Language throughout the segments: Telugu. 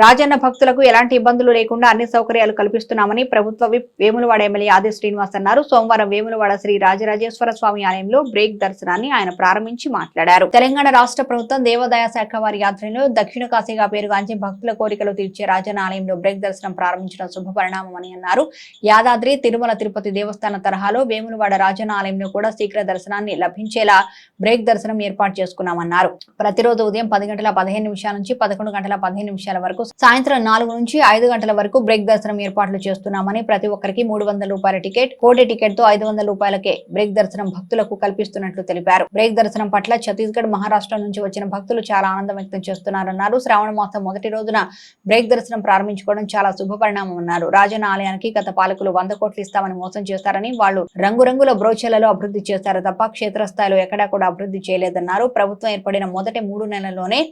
రాజన్న భక్తులకు ఎలాంటి ఇబ్బందులు లేకుండా అన్ని సౌకర్యాలు కల్పిస్తున్నామని ప్రభుత్వ విప్ వేములవాడ ఎమ్మెల్యే ఆది శ్రీనివాస్ అన్నారు. సోమవారం వేములవాడ శ్రీ రాజరాజేశ్వర స్వామి ఆలయంలో బ్రేక్ దర్శనాన్ని ఆయన ప్రారంభించి మాట్లాడారు. తెలంగాణ రాష్ట్ర ప్రభుత్వం దేవాదాయ శాఖ వారి ఆధ్వర్యంలో దక్షిణ కాశీగా పేరుగాంచి భక్తుల కోరికలు తీర్చే రాజన్న ఆలయంలో బ్రేక్ దర్శనం ప్రారంభించడం శుభ అన్నారు. యాదాద్రి తిరుమల తిరుపతి దేవస్థాన తరహాలో వేములవాడ రాజన్న ఆలయంలో కూడా శీఘ్ర దర్శనాన్ని లభించేలా బ్రేక్ దర్శనం ఏర్పాటు చేసుకున్నామన్నారు. ప్రతిరోజు ఉదయం పది గంటల పదిహేను నిమిషాల నుంచి పదకొండు గంటల పదిహేను నిమిషాల వరకు సాయంత్రం నాలుగు నుంచి ఐదు గంటల వరకు బ్రేక్ దర్శనం ఏర్పాట్లు చేస్తున్నామని ప్రతి ఒక్కరికి మూడు వందల రూపాయల టికెట్ కోటి టికెట్తో ఐదు వందల రూపాయలకే బ్రేక్ దర్శనం భక్తులకు కల్పిస్తున్నట్లు తెలిపారు. బ్రేక్ దర్శనం పట్ల ఛత్తీస్గఢ్ మహారాష్ట్ర నుంచి వచ్చిన భక్తులు చాలా ఆనందం వ్యక్తం చేస్తున్నారన్నారు. శ్రావణ మాసం మొదటి రోజున బ్రేక్ దర్శనం ప్రారంభించుకోవడం చాలా శుభపరిణామం అన్నారు. రాజన్న ఆలయానికి గత పాలకులు వంద కోట్లు ఇస్తామని మోసం చేస్తారని వాళ్ళు రంగురంగుల బ్రోచర్లలో అభివృద్ధి చేస్తారు తప్ప క్షేత్రస్థాయిలో ఎక్కడా కూడా అభివృద్ధి చేయలేదన్నారు. ప్రభుత్వం ఏర్పడిన మొదటి మూడు నెలల్లోనే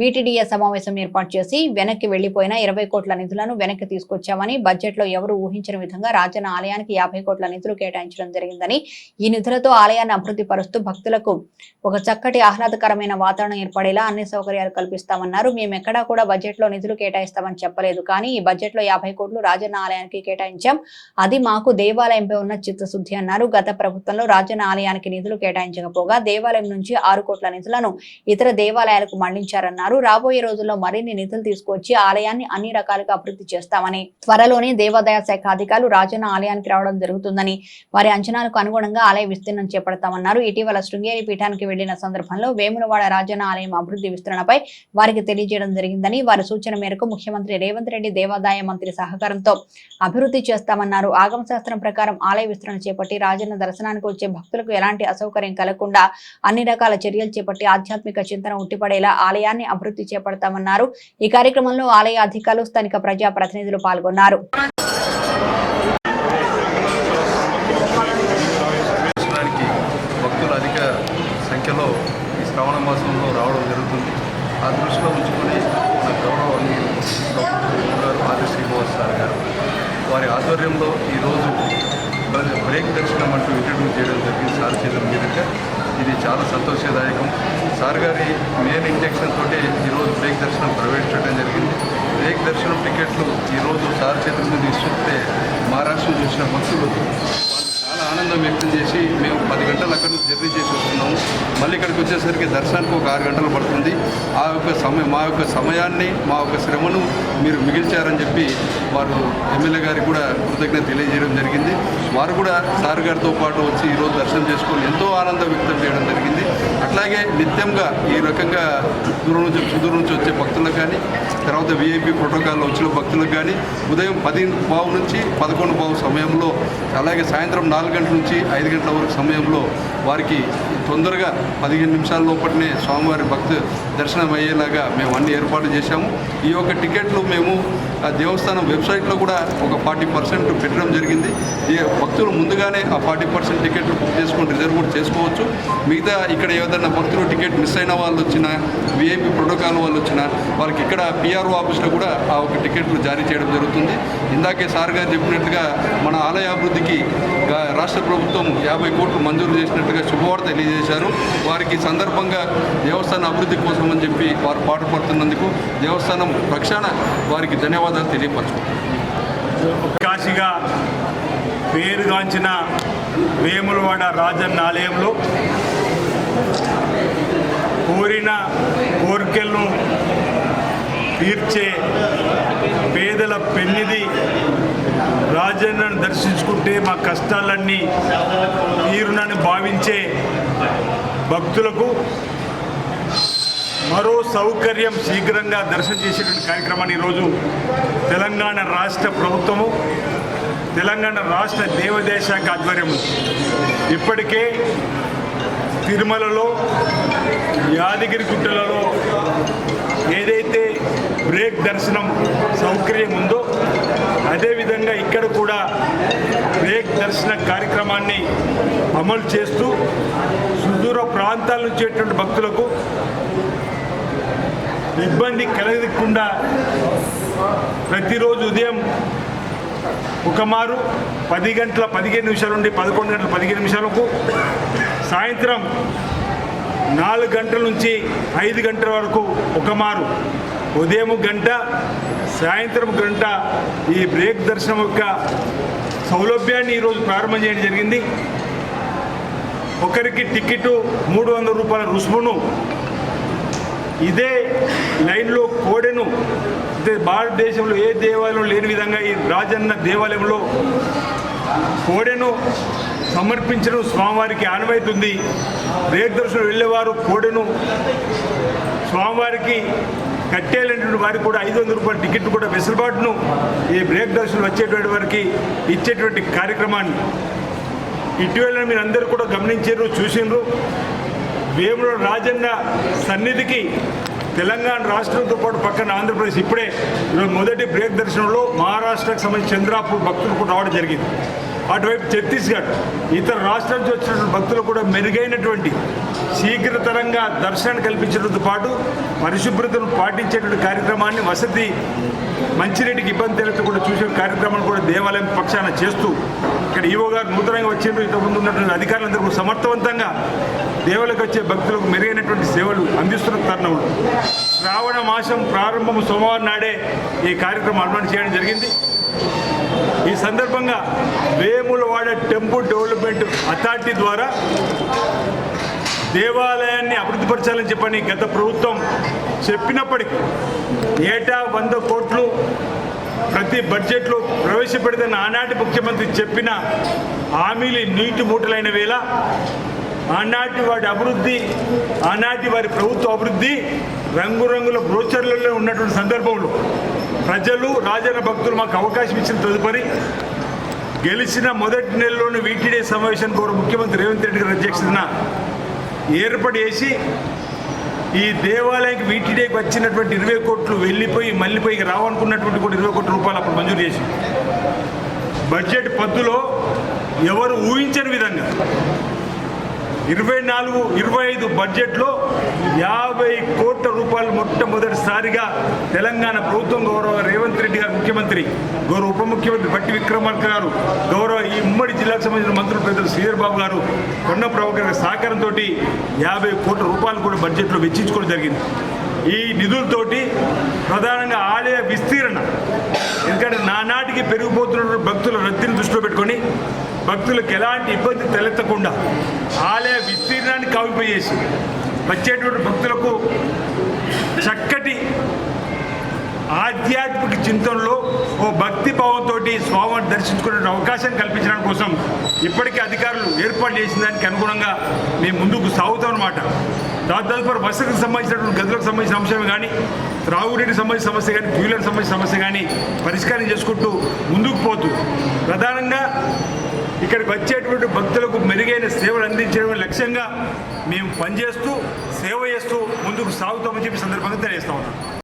వీటిడిఏ సమావేశం ఏర్పాటు చేసి వెనక్కి వెళ్ళిపోయిన ఇరవై కోట్ల నిధులను వెనక్కి తీసుకొచ్చామని బడ్జెట్లో ఎవరు ఊహించిన విధంగా రాజన్న ఆలయానికి యాభై కోట్ల నిధులు కేటాయించడం జరిగిందని ఈ నిధులతో ఆలయాన్ని అభివృద్ధి పరుస్తూ భక్తులకు ఒక చక్కటి ఆహ్లాదకరమైన వాతావరణం ఏర్పడేలా అన్ని సౌకర్యాలు కల్పిస్తామన్నారు. మేము ఎక్కడా కూడా బడ్జెట్లో నిధులు కేటాయిస్తామని చెప్పలేదు కానీ ఈ బడ్జెట్లో యాభై కోట్లు రాజన్న ఆలయానికి కేటాయించాం. అది మాకు దేవాలయంపై ఉన్న చిత్తశుద్ధి అన్నారు. గత ప్రభుత్వంలో రాజన్న ఆలయానికి నిధులు కేటాయించకపోగా దేవాలయం నుంచి ఆరు కోట్ల నిధులను ఇతర దేవాలయాలకు మళ్ళించారన్నారు. రాబోయే రోజుల్లో మరిన్ని నిధులు తీసుకొచ్చి ఆలయాన్ని అన్ని రకాలుగా అభివృద్ధి చేస్తామని త్వరలోనే దేవాదాయ శాఖ అధికారులు రాజన్న ఆలయానికి రావడం జరుగుతుందని వారి అంచనాలకు అనుగుణంగా ఆలయ విస్తీర్ణం చేపడతామన్నారు. ఇటీవల శృంగేరి పీఠానికి వెళ్ళిన సందర్భంలో వేములవాడ రాజన్న ఆలయం అభివృద్ధి విస్తరణపై వారికి తెలియజేయడం జరిగిందని వారి సూచన మేరకు ముఖ్యమంత్రి రేవంత్ రెడ్డి దేవాదాయ మంత్రి సహకారంతో అభివృద్ధి చేస్తామన్నారు. ఆగమ శాస్త్రం ప్రకారం ఆలయ విస్తరణ చేపట్టి రాజన్న దర్శనానికి వచ్చే భక్తులకు ఎలాంటి అసౌకర్యం కలగకుండా అన్ని రకాల చర్యలు చేపట్టి ఆధ్యాత్మిక చింతన ఉట్టిపడేలా ఆలయాన్ని అభివృద్ధి చేపడతామన్నారు. ఈ కార్యక్రమంలో ఆలయ అధికారులు స్థానిక ప్రజా ప్రతినిధులు పాల్గొన్నారు భక్తులు అధిక సంఖ్యలో ఈ శ్రావణ మాసంలో రావడం జరుగుతుంది. ఆ దృష్టిలో ఉంచుకొని మన గౌరవ గారు ఆది శ్రీనివాస్ సార్ గారు. వారి ఆధ్వర్యంలో ఈరోజు బ్రేక్ దర్శనం అంటూ ఇంట్రడ్యూస్ చేయడం జరిగింది సార్ చేయడం మీదుగా. ఇది చాలా సంతోషదాయకం. సార్ గారి మెయిన్ ఇంజెక్షన్ తోటి ఈరోజు బ్రేక్ దర్శనం ప్రవేశించడం జరిగింది. బ్రేక్ దర్శనం టికెట్లు ఈరోజు సార్ చేతుల మీద ఇస్తుంటే మహారాష్ట్ర చూసిన భక్తులు చాలా ఆనందం వ్యక్తం చేసి మేము పది గంటలు అక్కడ నుంచి జర్నీ చేసి వస్తున్నాము. మళ్ళీ ఇక్కడికి వచ్చేసరికి దర్శనానికి ఒక ఆరు గంటలు పడుతుంది. ఆ యొక్క సమయం మా యొక్క సమయాన్ని మా యొక్క శ్రమను మీరు మిగిల్చారని చెప్పి వారు ఎమ్మెల్యే గారికి కూడా కృతజ్ఞత తెలియజేయడం జరిగింది. వారు కూడా సార్ గారితో పాటు వచ్చి ఈరోజు దర్శనం చేసుకొని ఎంతో ఆనందం వ్యక్తం చేయడం జరిగింది. అట్లాగే నిత్యంగా ఈ రకంగా దూరం నుంచి సుదూరం నుంచి వచ్చే భక్తులకు కానీ తర్వాత విఐపి ప్రోటోకాల్లో వచ్చిన భక్తులకు కానీ ఉదయం పది బావు నుంచి పదకొండు బావు సమయంలో అలాగే సాయంత్రం నాలుగు గంటల నుంచి ఐదు గంటల వరకు సమయంలో వారికి తొందరగా పదిహేను నిమిషాల లోపలనే స్వామివారి భక్తు దర్శనం అయ్యేలాగా మేము అన్ని ఏర్పాటు చేశాము. ఈ యొక్క టికెట్లు మేము దేవస్థానం వెబ్సైట్లో కూడా ఒక ఫార్టీ పర్సెంట్ పెట్టడం జరిగింది. ఈ భక్తులు ముందుగానే ఆ ఫార్టీ పర్సెంట్ టికెట్లు బుక్ చేసుకొని రిజర్వ్ కూడా చేసుకోవచ్చు. మిగతా ఇక్కడ ఏదైనా భక్తులు టికెట్ మిస్ అయిన వాళ్ళు వచ్చినా విఐపి ప్రోటోకాల్ వాళ్ళు వచ్చినా వాళ్ళకి ఇక్కడ పిఆర్ఓ ఆఫీస్లో కూడా ఆ ఒక టికెట్లు జారీ చేయడం జరుగుతుంది. ఇందాకే సార్ గారు చెప్పినట్లుగా మన ఆలయ అభివృద్ధికి రాష్ట్ర ప్రభుత్వం యాభై కోట్లు మంజూరు చేసినట్టుగా శుభవార్త తెలియజేశారు. వారికి సందర్భంగా దేవస్థాన అభివృద్ధి కోసం అని చెప్పి వారు పాటుపడుతున్నందుకు దేవస్థానం రక్షణ వారికి ధన్యవాదాలు తెలియపరచుకుంటారు కాశీగా పేరుగాంచిన వేములవాడ రాజన్న ఆలయంలో కోరిన కోరికలను తీర్చే పేదల పెళ్ళిది రాజన్నను దర్శించుకుంటే మా కష్టాలన్నీ తీరునని భావించే భక్తులకు మరో సౌకర్యం శీఘ్రంగా దర్శనం చేసేటువంటి కార్యక్రమాన్ని ఈరోజు తెలంగాణ రాష్ట్ర ప్రభుత్వము తెలంగాణ రాష్ట్ర దేవాదాయ శాఖ ఆధ్వర్యము. ఇప్పటికే తిరుమలలో యాదగిరి గుట్టలలో ఏదైతే బ్రేక్ దర్శనం సౌకర్యం ఉందో అదేవిధంగా ఇక్కడ కూడా బ్రేక్ దర్శన కార్యక్రమాన్ని అమలు చేస్తూ సుదూర ప్రాంతాల నుంచి భక్తులకు ఇబ్బంది కలగకుండా ప్రతిరోజు ఉదయం ఒక మారు పది గంటల పదిహేను నిమిషాల నుండి పదకొండు గంటల పదిహేను నిమిషాలకు సాయంత్రం నాలుగు గంటల నుంచి ఐదు గంటల వరకు ఒక మారు ఉదయం గంట సాయంత్రం గంట ఈ బ్రేక్ దర్శనం యొక్క సౌలభ్యాన్ని ఈరోజు ప్రారంభం చేయడం జరిగింది. ఒకరికి టికెట్ మూడు వందల రూపాయల రుసుమును ఇదే లైన్లో కోడెను ఇదే భారతదేశంలో ఏ దేవాలయం లేని విధంగా ఈ రాజన్న దేవాలయంలో కోడెను సమర్పించడం స్వామివారికి ఆనవైతుంది బ్రేక్ దర్శనం వెళ్ళేవారు కోడెను స్వామివారికి కట్టేయాలనేటువంటి వారికి కూడా ఐదు వందల రూపాయల టికెట్ కూడా వెసులుబాటును ఈ బ్రేక్ దర్శనం వచ్చేటువంటి వారికి ఇచ్చేటువంటి కార్యక్రమాన్ని. ఇటీవల మీరు అందరూ కూడా గమనించారు చూసిండ్రు. వేముల రాజన్న సన్నిధికి తెలంగాణ రాష్ట్రంతో పాటు పక్కన ఆంధ్రప్రదేశ్. ఇప్పుడే మొదటి బ్రేక్ దర్శనంలో మహారాష్ట్రకు సంబంధించి చంద్రాపూర్ భక్తులు కూడా రావడం జరిగింది. అటువైపు ఛత్తీస్గఢ్ ఇతర రాష్ట్రాల నుంచి వచ్చినటువంటి భక్తులు కూడా మెరుగైనటువంటి శీఘ్రతరంగా దర్శనం కల్పించడంతో పాటు పరిశుభ్రతను పాటించేటువంటి కార్యక్రమాన్ని వసతి మంచినీటికి ఇబ్బంది తెలియకుండా చూసే కార్యక్రమాన్ని కూడా దేవాలయం పక్షాన చేస్తూ ఇక్కడ ఈవో గారు నూతనంగా వచ్చిండ్రు. ఇంతకుముందు ఉన్నటువంటి అధికారులందరూ సమర్థవంతంగా దేవులకు వచ్చే భక్తులకు మెరుగైనటువంటి సేవలు అందిస్తున్న తరుణంలో శ్రావణ మాసం ప్రారంభం సోమవారం నాడే ఈ కార్యక్రమం అర్పణ చేయడం జరిగింది. ఈ సందర్భంగా వేములవాడ టెంపుల్ డెవలప్మెంట్ అథారిటీ ద్వారా దేవాలయాన్ని అభివృద్ధిపరచాలని చెప్పని గత ప్రభుత్వం చెప్పినప్పటికీ ఏటా వంద కోట్లు ప్రతి బడ్జెట్లో ప్రవేశపెడితే ఆనాటి ముఖ్యమంత్రి చెప్పిన హామీలు నీటి మూటలైన వేళ ఆనాటి వాటి అభివృద్ధి ఆనాటి వారి ప్రభుత్వ అభివృద్ధి రంగురంగుల బ్రోచర్లలో ఉన్నటువంటి సందర్భంలో ప్రజలు రాజన భక్తులు మాకు అవకాశం ఇచ్చిన తదుపరి గెలిచిన మొదటి నెలలోని వీటీడే సమావేశం కోరు ముఖ్యమంత్రి రేవంత్ రెడ్డి గారి అధ్యక్షతన ఏర్పాటు చేసి ఈ దేవాలయానికి వీటీడేకి వచ్చినటువంటి ఇరవై కోట్లు వెళ్ళిపోయి మళ్ళీపోయి రావనుకున్నటువంటి కూడా ఇరవై కోట్ల రూపాయలు అప్పుడు మంజూరు చేసి బడ్జెట్ పద్దులో ఎవరు ఊహించని విధంగా ఇరవై నాలుగు ఇరవై ఐదు బడ్జెట్లో యాభై కోట్ల రూపాయలు మొట్టమొదటిసారిగా తెలంగాణ ప్రభుత్వం గౌరవ రేవంత్ రెడ్డి గారు ముఖ్యమంత్రి గౌరవ ఉప ముఖ్యమంత్రి బట్టి విక్రమార్క గారు గౌరవ ఈ ఉమ్మడి జిల్లాకు సంబంధించిన మంత్రులు పెద్దలు శ్రీధర్ బాబు గారు కొండ ప్రభాకర్ సహకారంతో యాభై కోట్ల రూపాయలు కూడా బడ్జెట్లో వెచ్చించుకోవడం జరిగింది. ఈ నిధులతోటి ప్రధానంగా ఆలయ విస్తీరణ. ఎందుకంటే నానాటికి పెరిగిపోతున్న భక్తుల రద్దీని దృష్టిలో పెట్టుకొని భక్తులకు ఎలాంటి ఇబ్బంది తలెత్తకుండా ఆలయ విస్తీర్ణాన్ని కావింపజేసి వచ్చేటువంటి భక్తులకు చక్కటి ఆధ్యాత్మిక చింతనలో ఓ భక్తి భావంతో స్వామిని దర్శించుకునే అవకాశం కల్పించడం కోసం ఇప్పటికే అధికారులు ఏర్పాటు చేసిన దానికి అనుగుణంగా మేము ముందుకు సాగుతాం అన్నమాట తదుపరి వసతికి సంబంధించినటువంటి గదులకు సంబంధించిన అంశం కానీ త్రాగునీటికి సంబంధించిన సమస్య కానీ ఫ్యూలకు సంబంధించిన సమస్య కానీ పరిష్కారం చేసుకుంటూ ముందుకు పోతూ ప్రధానంగా ఇక్కడికి వచ్చేటువంటి భక్తులకు మెరుగైన సేవలు అందించడం లక్ష్యంగా మేము పనిచేస్తూ సేవ చేస్తూ ముందుకు సాగుతామని చెప్పి సందర్భంగా తెలియజేస్తా ఉన్నాం.